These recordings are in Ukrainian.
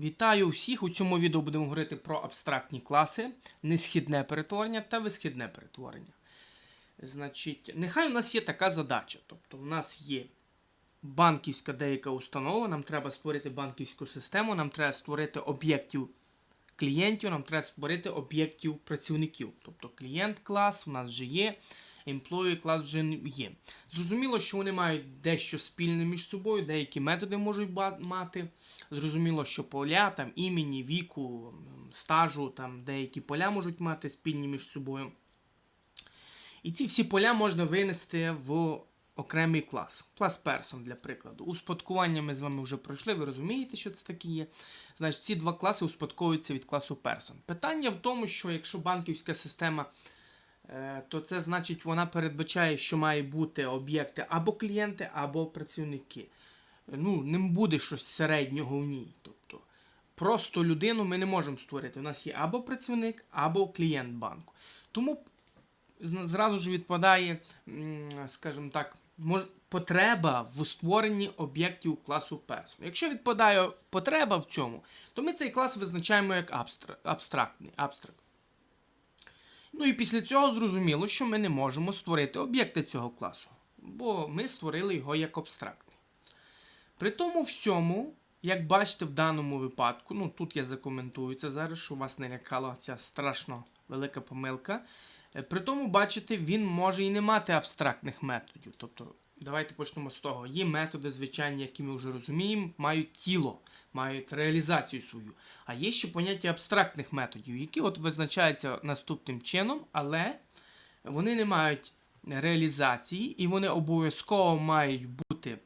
Вітаю всіх! У цьому відео будемо говорити про абстрактні класи, несхідне перетворення та висхідне перетворення. Значить, нехай у нас є така задача. Тобто, у нас є банківська деяка установа, нам треба створити банківську систему, нам треба створити об'єктів клієнтів, нам треба створити об'єктів працівників. Тобто клієнт клас у нас вже є, employee клас вже є. Зрозуміло, що вони мають дещо спільне між собою, деякі методи можуть мати. Зрозуміло, що поля, там імені, віку, стажу, там деякі поля можуть мати спільні між собою. І ці всі поля можна винести в окремий клас. Клас person, для прикладу. Успадкування ми з вами вже пройшли, ви розумієте, що це таке є. Значить, ці два класи успадковуються від класу person. Питання в тому, що якщо банківська система, то це значить вона передбачає, що має бути об'єкти або клієнти, або працівники. Ну, не буде щось середнього в ній. Тобто, просто людину ми не можемо створити. У нас є або працівник, або клієнт банку. Тому зразу ж відпадає, скажімо так, потреба в створенні об'єктів класу person. Якщо відпадає потреба в цьому, то ми цей клас визначаємо як абстрактний. Абстракт. Ну і після цього зрозуміло, що ми не можемо створити об'єкти цього класу, бо ми створили його як абстрактний. При тому всьому, як бачите, в даному випадку, ну тут я закоментую це зараз, що вас не лякала ця страшно велика помилка. Е, При тому, бачите, він може і не мати абстрактних методів. Тобто, давайте почнемо з того. Є методи, звичайні, які ми вже розуміємо, мають тіло, мають реалізацію свою. А є ще поняття абстрактних методів, які от визначаються наступним чином, але вони не мають реалізації і вони обов'язково мають бути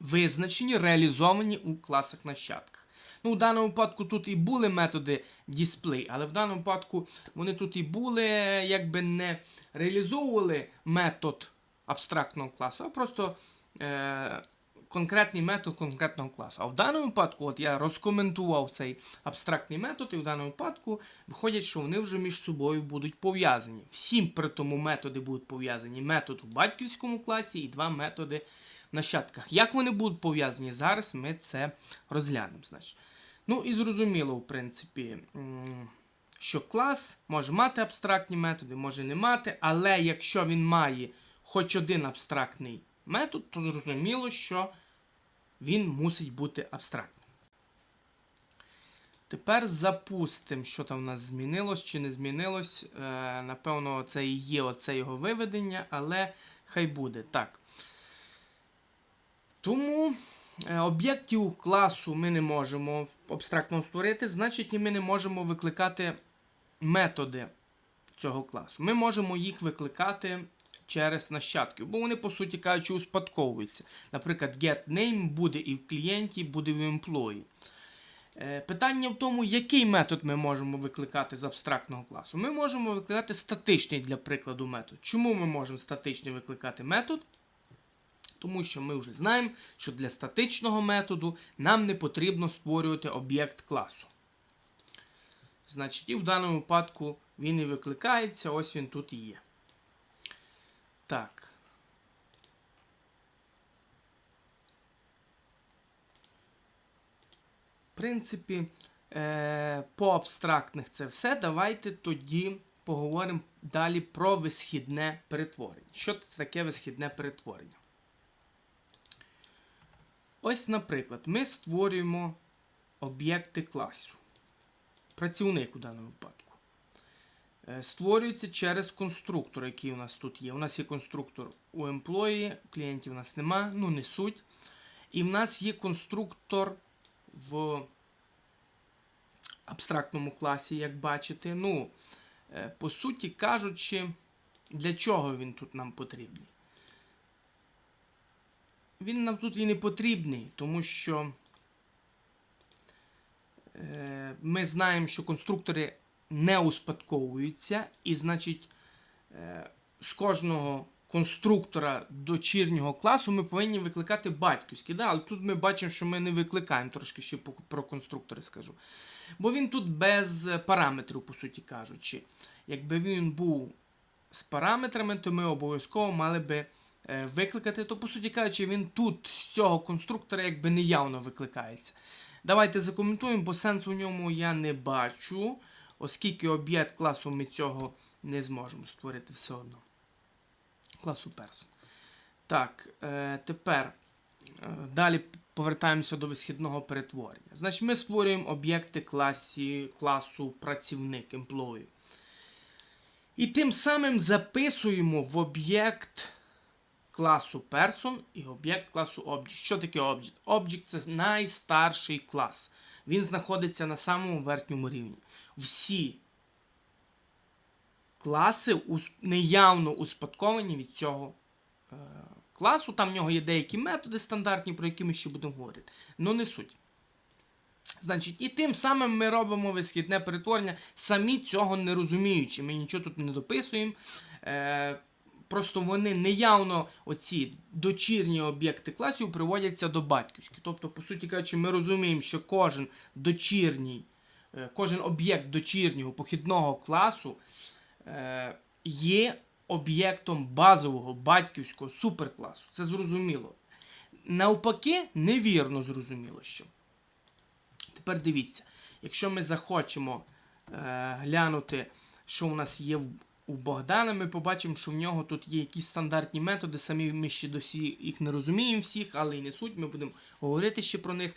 визначені, реалізовані у класах нащадках. Ну, у даному випадку тут і були методи display, але в даному випадку вони тут і були, якби не реалізовували метод абстрактного класу, а просто е, конкретний метод конкретного класу. А в даному випадку, от я розкоментував цей абстрактний метод, і в даному випадку виходять, що вони вже між собою будуть пов'язані. Всім при тому методи будуть пов'язані. Метод у батьківському класі і два методи в нащадках. Як вони будуть пов'язані зараз, ми це розглянемо. Значить. Ну і зрозуміло, в принципі, що клас може мати абстрактні методи, може не мати, але якщо він має хоч один абстрактний метод, то зрозуміло, що він мусить бути абстрактним. Тепер запустимо, що там в нас змінилось чи не змінилось. Е, напевно, це і є оце його виведення, але хай буде. Так. Тому е, об'єктів класу ми не можемо абстрактно створити, значить, і ми не можемо викликати методи цього класу. Ми можемо їх викликати через нащадки, бо вони, по суті кажучи, успадковуються. Наприклад, getName буде і в клієнті, буде в employee. Е, Питання в тому, який метод ми можемо викликати з абстрактного класу. Ми можемо викликати статичний для прикладу метод. Чому ми можемо статичний викликати метод? Тому що ми вже знаємо, що для статичного методу нам не потрібно створювати об'єкт класу. Значить, і в даному випадку він і викликається, ось він тут і є. Так. В принципі, е, по абстрактних це все. Давайте тоді поговоримо далі про висхідне перетворення. Що це таке висхідне перетворення? Ось, наприклад, ми створюємо об'єкти класу. Працівник у даному випадку. Е, Створюється через конструктор, який у нас тут є. У нас є конструктор у employee, клієнтів у нас нема, ну не суть. І в нас є конструктор в абстрактному класі, як бачите. Ну, е, по суті кажучи, для чого він тут нам потрібний? Він нам тут і не потрібний, тому що е, ми знаємо, що конструктори не успадковуються, і, значить, е, з кожного конструктора дочірнього класу ми повинні викликати батьківський. Да? Але тут ми бачимо, що ми не викликаємо, трошки ще про конструктори скажу. Бо він тут без параметрів, по суті кажучи. Якби він був з параметрами, то ми обов'язково мали би е, викликати, то, по суті кажучи, він тут з цього конструктора якби неявно викликається. Давайте закоментуємо, бо сенсу в ньому я не бачу, оскільки об'єкт класу ми цього не зможемо створити все одно. Класу person. Так, е, тепер е, далі повертаємося до висхідного перетворення. Значить, ми створюємо об'єкти класі, класу працівник, employee. І тим самим записуємо в об'єкт класу person і об'єкт класу Object. Що таке Object? Object це найстарший клас. Він знаходиться на самому верхньому рівні. Всі класи неявно успадковані від цього е, класу. Там в нього є деякі методи стандартні, про які ми ще будемо говорити. Ну не суть. Значить, і тим самим ми робимо висхідне перетворення, самі цього не розуміючи. Ми нічого тут не дописуємо. Е, просто вони неявно, оці дочірні об'єкти класів, приводяться до батьківських. Тобто, по суті кажучи, ми розуміємо, що кожен дочірній, е, кожен об'єкт дочірнього похідного класу е, є об'єктом базового батьківського суперкласу. Це зрозуміло. Навпаки, невірно зрозуміло, що. Тепер дивіться, якщо ми захочемо е, глянути, що у нас є в, у Богдана, ми побачимо, що в нього тут є якісь стандартні методи. Самі ми ще досі їх не розуміємо всіх, але і не суть. Ми будемо говорити ще про них.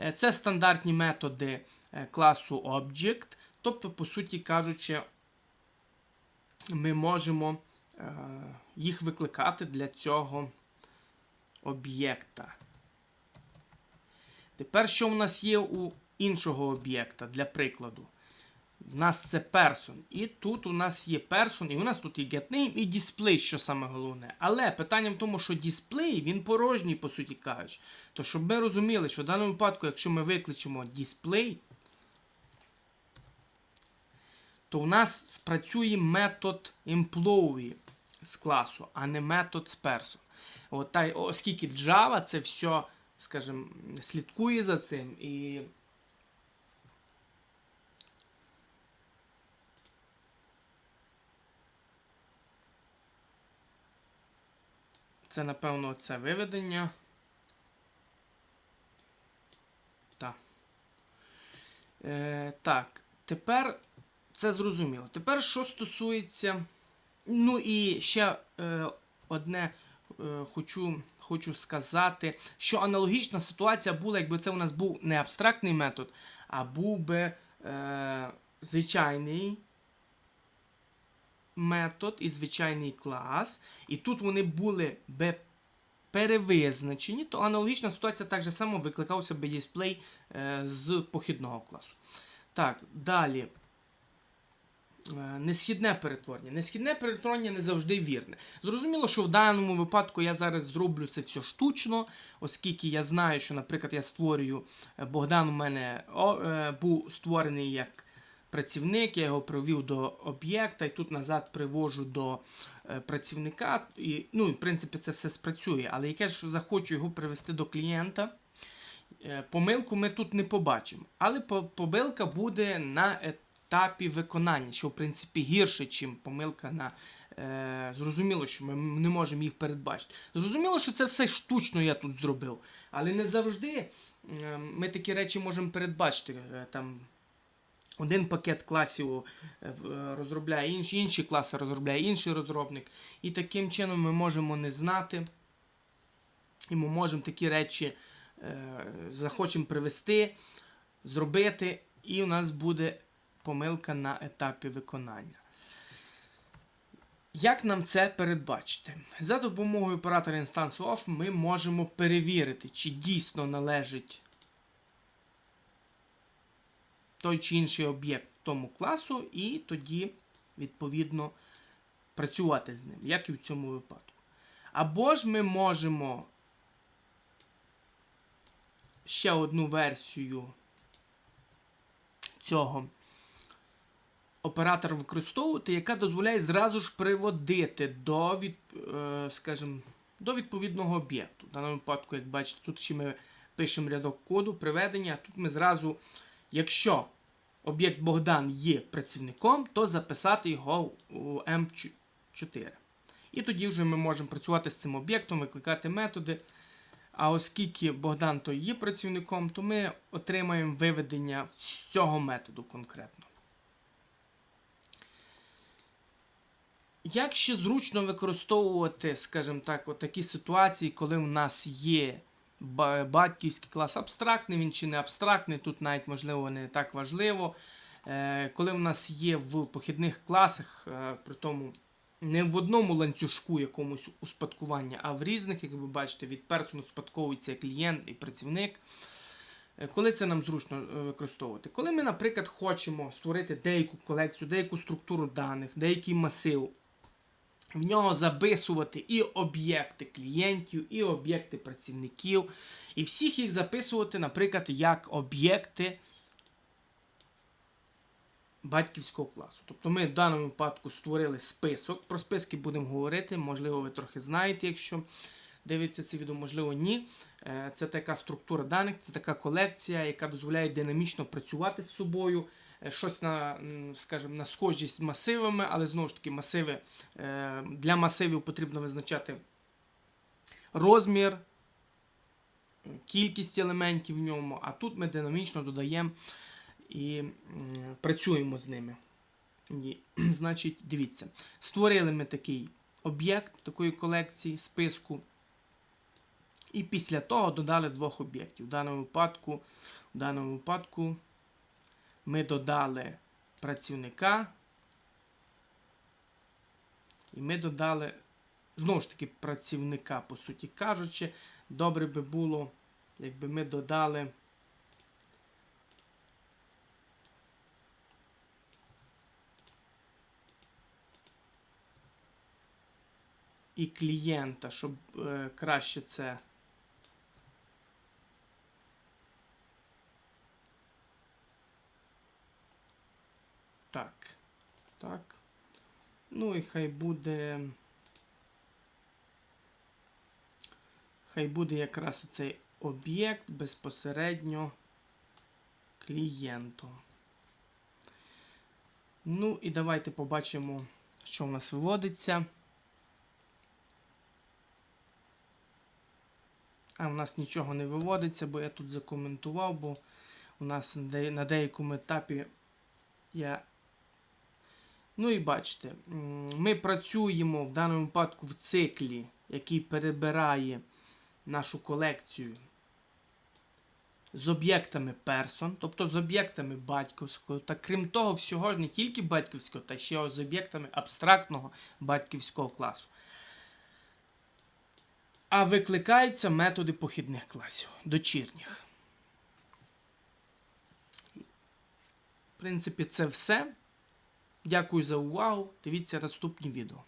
Е, Це стандартні методи е, класу Object. Тобто, по суті кажучи, ми можемо е, їх викликати для цього об'єкта. Тепер, що в нас є у іншого об'єкта, для прикладу? У нас це person. І тут у нас є person, і у нас тут і getName, і display, що саме головне. Але питання в тому, що display, він порожній, по суті кажучи. То щоб ми розуміли, що в даному випадку, якщо ми викличемо display, то у нас спрацює метод employee з класу, а не метод з person. От, та, оскільки Java це все, скажімо, слідкує за цим і. Це, напевно, це виведення. Так. Е, так, тепер це зрозуміло. Тепер, що стосується. Ну і ще е, одне е, хочу, хочу сказати, що аналогічна ситуація була, якби це у нас був не абстрактний метод, а був би е, звичайний метод і звичайний клас. І тут вони були би перевизначені, то аналогічна ситуація так же само викликався би дисплей е, з похідного класу. Так, далі. Е, Несхідне перетворення. Несхідне перетворення не завжди вірне. Зрозуміло, що в даному випадку я зараз зроблю це все штучно, оскільки я знаю, що, наприклад, я створюю е, Богдан у мене був створений як працівник, я його привів до об'єкта і тут назад привожу до е, працівника. І, ну, в принципі, це все спрацює. Але яке ж захочу його привести до клієнта. Е, Помилку ми тут не побачимо. Але помилка буде на етапі виконання, що в принципі гірше, ніж помилка на. Е, зрозуміло, що ми не можемо їх передбачити. Зрозуміло, що це все штучно я тут зробив. Але не завжди е, ми такі речі можемо передбачити. Там один пакет класів е, розробляє інший, інші класи розробляє інший розробник. І таким чином ми можемо не знати. І ми можемо такі речі е, захочемо привести, зробити, і у нас буде помилка на етапі виконання. Як нам це передбачити? За допомогою оператора Instance Of ми можемо перевірити, чи дійсно належить той чи інший об'єкт тому класу, і тоді, відповідно, працювати з ним, як і в цьому випадку. Або ж ми можемо ще одну версію цього оператора використовувати, яка дозволяє зразу ж приводити до, від, е, скажімо, до відповідного об'єкту. В даному випадку, як бачите, тут ще ми пишемо рядок коду приведення. а Тут ми зразу, якщо об'єкт Богдан є працівником, то записати його у М4. І тоді вже ми можемо працювати з цим об'єктом, викликати методи. А оскільки Богдан то є працівником, то ми отримаємо виведення з цього методу конкретно. Як ще зручно використовувати, скажімо так, такі ситуації, коли в нас є батьківський клас абстрактний, він чи не абстрактний, тут навіть можливо не так важливо. Е, Коли в нас є в похідних класах, е, при тому не в одному ланцюжку якомусь успадкування, а в різних, як ви бачите, від персону спадковується клієнт і працівник. Е, Коли це нам зручно використовувати? Коли ми, наприклад, хочемо створити деяку колекцію, деяку структуру даних, деякий масив, в нього записувати і об'єкти клієнтів, і об'єкти працівників, і всіх їх записувати, наприклад, як об'єкти батьківського класу. Тобто ми в даному випадку створили список. Про списки будемо говорити. Можливо, ви трохи знаєте, якщо дивитеся це відео, можливо, ні. Е, Це така структура даних, це така колекція, яка дозволяє динамічно працювати з собою. Щось на, скажімо, на схожість з масивами, але знову ж таки, масиви е, для масивів потрібно визначати розмір, кількість елементів в ньому, а тут ми динамічно додаємо і працюємо з ними. І, значить, дивіться, створили ми такий об'єкт такої колекції, списку. І після того додали двох об'єктів. В даному випадку, в даному випадку ми додали працівника. І ми додали, знову ж таки, працівника, по суті кажучи, добре би було, якби ми додали. І клієнта, щоб е, краще це. Так. Так. Ну і хай буде. Хай буде якраз цей об'єкт безпосередньо клієнту. Ну і давайте побачимо, що в нас виводиться. А в нас нічого не виводиться, бо я тут закоментував, бо у нас на деякому етапі я. Ну і бачите, ми працюємо в даному випадку в циклі, який перебирає нашу колекцію з об'єктами person, тобто з об'єктами батьківського, та крім того, всього не тільки батьківського, та ще з об'єктами абстрактного батьківського класу. А викликаються методи похідних класів, дочірніх. В принципі, це все. Дякую за увагу. Дивіться наступні відео.